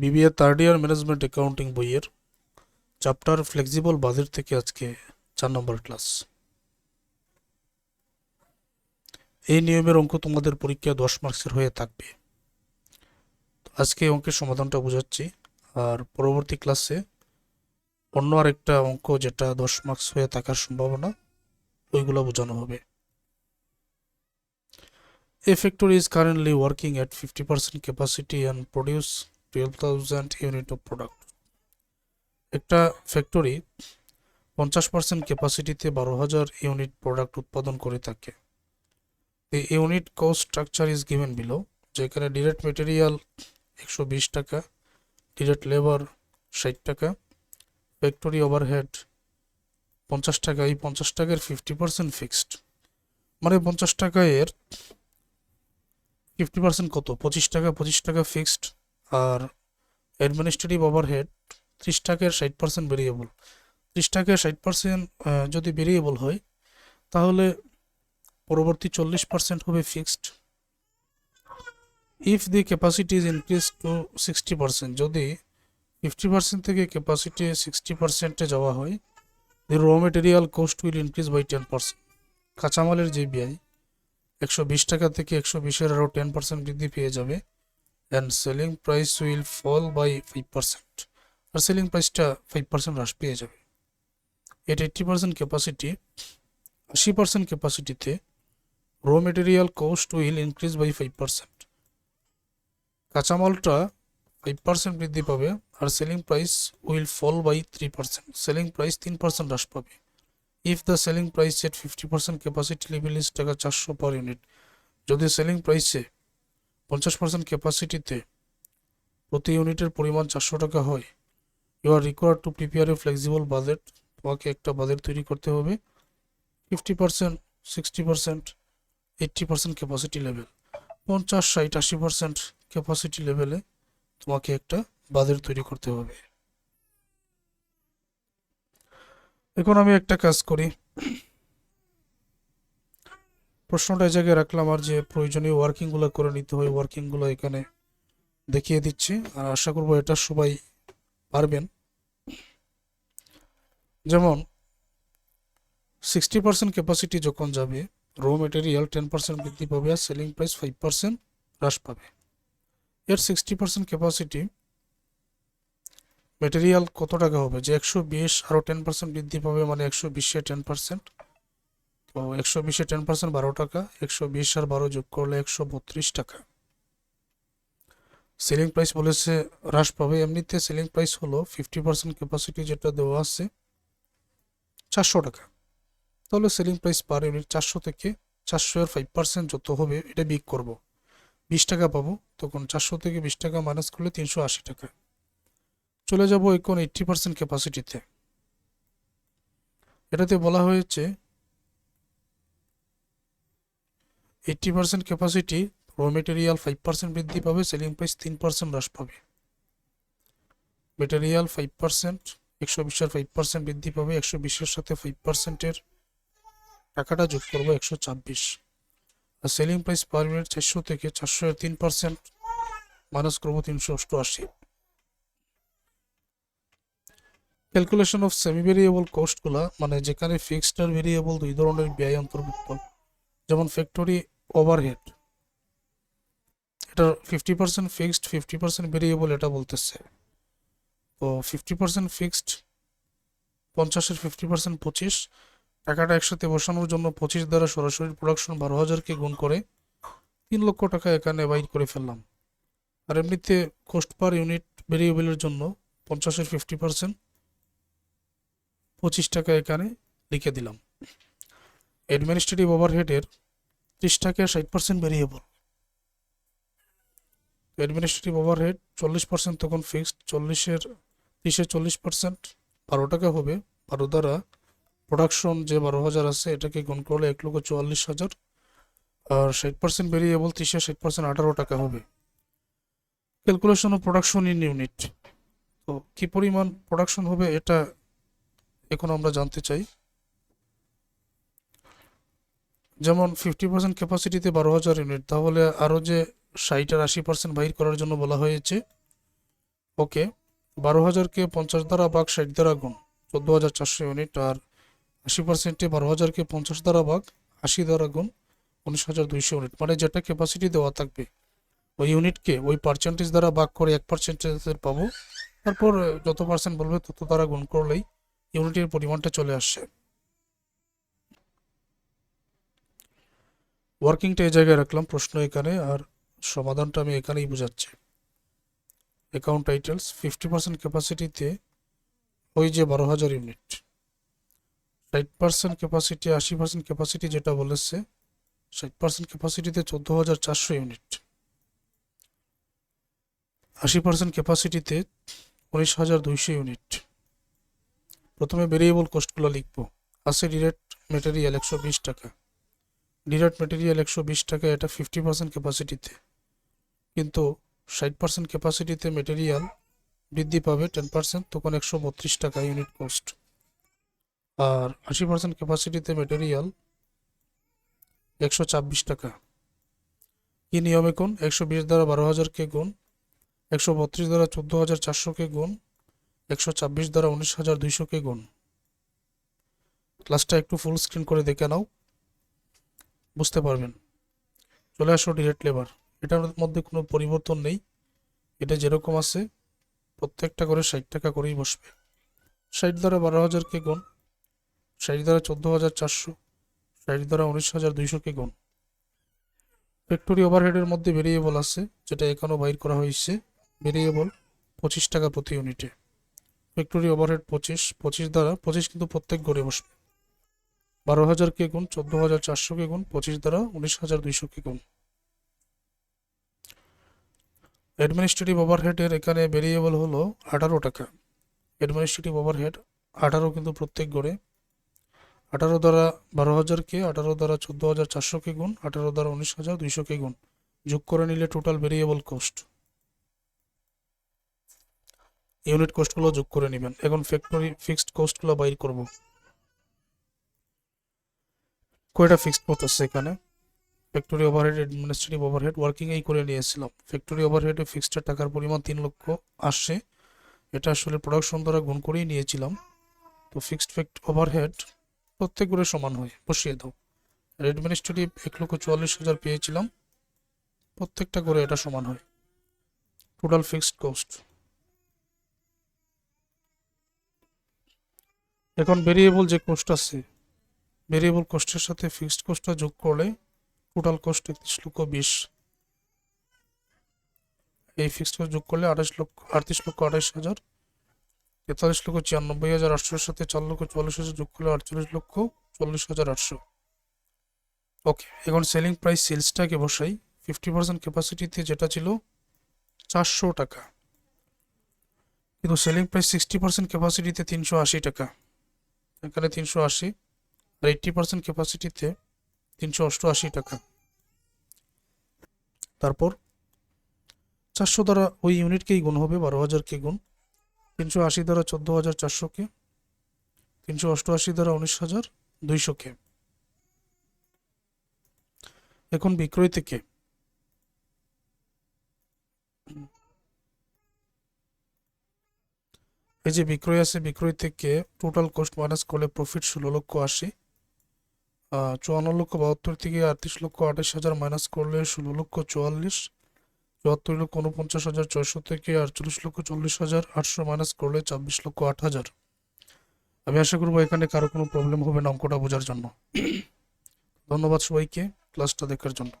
BBA third year management accounting বইয়ের chapter flexible budget থেকে আজকে চার নম্বর ক্লাস এই নিয়মের অঙ্ক তোমাদের পরীক্ষায় দশ মার্কসের হয়ে থাকবে। আজকে অঙ্কের সমাধানটা বোঝাচ্ছি। আর পরবর্তী ক্লাসে অন্য আরেকটা অঙ্ক যেটা দশ মার্কস হয়ে থাকার সম্ভাবনা, ওইগুলো বোঝানো হবে। A factory is currently working at 50% capacity and produce 12,000 unit of product একটা ফ্যাক্টরি পঞ্চাশ পার্সেন্ট ক্যাপাসিটিতে বারো হাজার ইউনিট প্রোডাক্ট উৎপাদন করে থাকে। এই unit cost structure is given below যেখানে ডিরেক্ট মেটেরিয়াল একশো বিশ টাকা ডিরেক্ট লেবার ষাট টাকা ফ্যাক্টরি ওভারহেড পঞ্চাশ টাকা এই পঞ্চাশ টাকার ফিফটি পার্সেন্ট ফিক্সড মানে পঞ্চাশ টাকা এর ফিফটি পার্সেন্ট কত? পঁচিশ টাকা পঁচিশ টাকা ফিক্সড আর অ্যাডমিনিস্ট্রেটিভ ওভারহেড ত্রিশ টাকার ষাট পার্সেন্ট ভেরিয়েবল ত্রিশ টাকার ষাট পার্সেন্ট যদি ভেরিয়েবল হয়, তাহলে পরবর্তী চল্লিশ পার্সেন্ট হবে fixed if the capacity is increase to sixty percent যদি ফিফটি পার্সেন্ট থেকে ক্যাপাসিটি সিক্সটি পার্সেন্টে যাওয়া হয় the raw material cost will increase by ten percent কাঁচামালের যে ব্যয়, একশো বিশ টাকা থেকে একশো বিশের আরও টেন পার্সেন্ট বৃদ্ধি পেয়ে যাবে। And selling price will fall by five percent R selling প্রাইসটা ফাইভ পার্সেন্ট হ্রাস পেয়ে যাবে। এট এইট্টি পার্সেন্ট ক্যাপাসিটি আশি percent ক্যাপাসিটিতে raw material cost will increase by five percent কাঁচামালটা five percent বৃদ্ধি পাবে আর selling price will fall by three percent selling price তিন percent হ্রাস পাবে। If the selling price at fifty percent capacity level is টাকা চারশো per unit যদি selling প্রাইসে পঞ্চাশ পার্সেন্ট ক্যাপাসিটিতে প্রতি ইউনিটের পরিমাণ চারশো টাকা হয়। You are required to prepare a flexible budget তোমাকে একটা বাজেট তৈরি করতে হবে। Fifty percent sixty percent eighty percent capacity level পঞ্চাশ, ষাট, আশি পার্সেন্ট ক্যাপাসিটি লেভেলে তোমাকে একটা বাজেট তৈরি করতে হবে। এখন আমি একটা কাজ করি। প্রশ্নটা জায়গায় রাখলাম আর যে প্রয়োজনীয় ওয়ার্কিংগুলো করে নিতে হয় ওয়ার্কিংগুলো এখানে দেখিয়ে দিচ্ছি। আর আশা করব এটা সবাই পারবেন। যেমন সিক্সটি পার্সেন্ট ক্যাপাসিটি যখন যাবে র মেটেরিয়াল টেন পার্সেন্ট বৃদ্ধি পাবে আর সেলিং প্রাইস ফাইভ পার্সেন্ট হ্রাস পাবে। এর সিক্সটি পার্সেন্ট ক্যাপাসিটি মেটেরিয়াল কত টাকা হবে? যে একশো বিশ আরও টেন পার্সেন্ট বৃদ্ধি পাবে মানে একশো বিশে টেন পার্সেন্ট তো একশো বিশে টেন পার্সেন্ট বারো টাকা, একশো বিশ আর বারো যোগ করলে একশো বত্রিশ টাকা। সেলিং প্রাইস বলেছে, হ্রাস পাবে। এমনিতে সেলিং প্রাইস হলো ফিফটি পার্সেন্ট ক্যাপাসিটি যেটা দেওয়া আছে, চারশো টাকা। তাহলে সেলিং প্রাইস পার ইউনিট চারশো থেকে চারশো এর ফাইভ পার্সেন্ট যত হবে, এটা বিক করব। বিশ টাকা পাবো, তখন চারশো থেকে বিশ টাকা মাইনাস করলে তিনশো আশি টাকা। চলে যাব এখন এইট্টি পার্সেন্ট ক্যাপাসিটিতে এটাতে বলা হয়েছে eighty percent capacity raw material five percent বৃদ্ধি পাবে সেলিং প্রাইস তিন পার্সেন্ট হ্রাস পাবে। মেটেরিয়াল ফাইভ পার্সেন্ট একশো বিশের ফাইভ পার্সেন্ট বৃদ্ধি পাবে, একশো বিশের সাথে ফাইভ পার্সেন্টের টাকাটা যোগ করব একশো ছাব্বিশ। আর সেলিং প্রাইস পার ইউনিট চারশো থেকে চারশো এর তিন পার্সেন্ট মাইনাস করব তিনশো অষ্টআশি। ক্যালকুলেশন অফ সেমি ভেরিয়েবল কোস্টগুলা মানে যেখানে ফিক্সড আর ভেরিয়েবল দুই ধরনের ব্যয় অন্তর্ভুক্ত। যেমন ফ্যাক্টরি ওভারহেড এটা fifty percent fixed fifty percent variable এটা বলতেছে। তো ফিফটি পার্সেন্ট ফিক্সড পঞ্চাশের ফিফটি পার্সেন্ট পঁচিশ, টাকাটা একসাথে বসানোর জন্য পঁচিশ দ্বারা সরাসরি প্রোডাকশন বারো হাজারকে গুণ করে তিন লক্ষ টাকা এখানে বাইর করে ফেললাম। আর এমনিতে কোস্ট পার ইউনিট ভেরিয়েবলের জন্য পঞ্চাশের ফিফটি পার্সেন্ট পঁচিশ টাকা এখানে লিখে দিলাম। অ্যাডমিনিস্ট্রেটিভ ওভারহেডের ত্রিশ টাকা ষাট পার্সেন্ট ভেরিয়েবল অ্যাডমিনিস্ট্রেটিভ ওভারহেড চল্লিশ পার্সেন্ট তখন ফিক্সড চল্লিশের, ত্রিশে চল্লিশ পার্সেন্ট বারো টাকা হবে, বারো দ্বারা প্রোডাকশন যে বারো হাজার আছে, এটাকে গুণ করলে এক লক্ষ চুয়াল্লিশ হাজার। আর ষাট পার্সেন্ট ভেরিয়েবল ত্রিশে, ষাট পার্সেন্ট আঠারো টাকা হবে। Calculation of production in unit তো কী পরিমাণ প্রোডাকশন হবে, এটা এখন আমরা জানতে চাই। যেমন ফিফটি পার্সেন্ট ক্যাপাসিটিতে বারো হাজার ইউনিট তাহলে আরও যে ষাট আর আশি পার্সেন্ট বাহির করার জন্য বলা হয়েছে, ওকে, বারো হাজারকে পঞ্চাশ দ্বারা বাঘ ষাট দ্বারা গুণ, চোদ্দ হাজার চারশো ইউনিট আর আশি পার্সেন্টে বারো হাজারকে পঞ্চাশ দ্বারা ভাগ আশি দ্বারা গুণ, উনিশ হাজার দুইশো ইউনিট মানে যেটা ক্যাপাসিটি দেওয়া থাকবে, ওই ইউনিটকে ওই পার্সেন্টেজ দ্বারা ভাগ করে এক পার্সেন্টেজের পাবো, তারপর যত পার্সেন্ট বলবে তত দ্বারা গুণ করলেই ইউনিটের পরিমাণটা চলে আসছে। ওয়ার্কিংটা এই জায়গায় রাখলাম, প্রশ্ন এখানে, আর সমাধানটা আমি এখানেই বোঝাচ্ছি। অ্যাকাউন্ট টাইটেলস ফিফটি পার্সেন্ট ক্যাপাসিটিতে ওই যে বারো হাজার ইউনিট ষাট পার্সেন্ট ক্যাপাসিটি আশি পার্সেন্ট ক্যাপাসিটি যেটা বলেছে, ষাট পার্সেন্ট ক্যাপাসিটিতে চোদ্দ হাজার চারশো ইউনিট আশি পার্সেন্ট ক্যাপাসিটিতে উনিশ হাজার দুইশো ইউনিট প্রথমে ভেরিয়েবল কস্টগুলো লিখব। আছে ডিরেক্ট মেটেরিয়াল একশো বিশ টাকা। ডিরেক্ট মেটেরিয়াল একশো বিশ টাকা এটা ফিফটি পার্সেন্ট ক্যাপাসিটিতে কিন্তু ষাট পার্সেন্ট ক্যাপাসিটিতে মেটেরিয়াল বৃদ্ধি পাবে টেন পার্সেন্ট তখন একশো বত্রিশ টাকা ইউনিট কস্ট আর আশি পার্সেন্ট ক্যাপাসিটিতে মেটেরিয়াল একশো ছাব্বিশ টাকা। কি নিয়মে কোন একশো বিশ দ্বারা বারো হাজারকে গুণ, একশো বত্রিশ দ্বারা চোদ্দ হাজার চারশোকে গুণ, একশো ছাব্বিশ দ্বারা উনিশ হাজার দুইশোকে গুণ। ক্লাসটা একটু ফুল স্ক্রিন করে দেখে নাও। বুঝতে পারবেন। চলে আসো ডিরেক্ট লেবার এটার মধ্যে কোনো পরিবর্তন নেই। এটা যেরকম আছে, প্রত্যেকটা করে ষাট টাকা করেই বসবে। ষাট দ্বারা বারো হাজারকে গুণ। ষাট দ্বারা চোদ্দ হাজার চারশো। ষাট দ্বারা উনিশ হাজার দুইশোকে গুণ। ফ্যাক্টরি ওভারহেডের মধ্যে ভেরিয়েবল আছে, যেটা এখানেও বাইর করা হয়েছে। ভেরিয়েবল পঁচিশ টাকা প্রতি ইউনিটে ফ্যাক্টরি ওভারহেড পঁচিশ পঁচিশ দ্বারা, পঁচিশ কিন্তু প্রত্যেক ঘরে বসবে। বারো হাজার কে গুণ, চোদ্দ হাজার চারশো কে গুণ, পঁচিশ দ্বারা উনিশ হাজার দুইশো কে গুণ অ্যাডমিনিস্ট্রেটিভ ওভারহেডের এখানে ভেরিয়েবল হলো আঠারো টাকা। অ্যাডমিনিস্ট্রেটিভ ওভারহেড আঠারো কিন্তু প্রত্যেক গড়ে। আঠারো দ্বারা বারো হাজারকে, আঠারো দ্বারা চোদ্দ হাজার চারশোকে গুণ, আঠারো দ্বারা উনিশ হাজার দুইশোকে গুণ। যোগ করে নিলে টোটাল ভেরিয়েবল কস্ট ইউনিট কস্টগুলো যোগ করে নেবেন। এখন ফ্যাক্টরি ফিক্সড কস্টগুলো বাইর করব। কয়টা ফিক্সড আছে এখানে? Factory overhead administrative overhead working এই করে নিয়েছিলাম। ফ্যাক্টরি ওভারহেডে ফিক্সড টাকার পরিমাণ তিন লক্ষ আসছে এটা আসলে প্রোডাকশন দ্বারা গুণ করেই নিয়েছিলাম। তো ফিক্সড ফ্যাক্ট ওভারহেড প্রত্যেক করে সমান হয়, বসিয়ে দাও। আর অ্যাডমিনিস্ট্রেটিভ এক লক্ষ চুয়াল্লিশ হাজার পেয়েছিলাম। প্রত্যেকটা করে এটা সমান হয়। টোটাল ফিক্সড কস্ট এখন ভেরিয়েবল যে কোস্ট আছে ভেরিয়েবল কোস্টের সাথে ফিক্সড কোস্টটা যোগ করলে টোটাল কস্ট একত্রিশ লক্ষ বিশ। এই ফিক্সড কস্ট যোগ করলে আঠাশ লক্ষ, আটত্রিশ লক্ষ আঠাশ হাজার, তেতাল্লিশ লক্ষ ছিয়ানব্বই হাজার আটশোর সাথে চার লক্ষ চুয়াল্লিশ হাজার যোগ করলে আটচল্লিশ লক্ষ চল্লিশ হাজার আটশো। ওকে এখন সেলিং প্রাইস সেলসটাকে বসাই। ফিফটি পার্সেন্ট ক্যাপাসিটিতে যেটা ছিল চারশো টাকা। কিন্তু সেলিং প্রাইস সিক্সটি পার্সেন্ট ক্যাপাসিটিতে তিনশো আশি টাকা। এখানে তিনশো আশি। আর এইট্টি পার্সেন্ট ক্যাপাসিটিতে তিনশো অষ্টআশি টাকা। তারপর চারশো দ্বারা ওই ইউনিটকেই গুণ হবে, বারো হাজারকে গুণ। তিনশো আশি দ্বারা চোদ্দ হাজার চারশোকে। তিনশো অষ্টআশি দ্বারা উনিশ হাজার দুইশোকে। এখন বিক্রয় থেকে এই যে বিক্রয় আছে বিক্রয় থেকে টোটাল কস্ট মাইনাস করলে প্রফিট ষোলো লক্ষ আশি। চুয়ান্ন লক্ষ বাহাত্তর থেকে আটত্রিশ লক্ষ আঠাশ হাজার মাইনাস করলে ষোলো লক্ষ চুয়াল্লিশ, চুয়াত্তর লক্ষ উনপঞ্চাশ হাজার ছয়শো থেকে আটচল্লিশ লক্ষ চল্লিশ হাজার আটশো মাইনাস করলে ছাব্বিশ লক্ষ আট হাজার। আমি আশা করব এখানে কারও কোনো প্রবলেম হবে না অঙ্কটা বোঝার জন্য। ধন্যবাদ সবাইকে ক্লাসটা দেখার জন্য।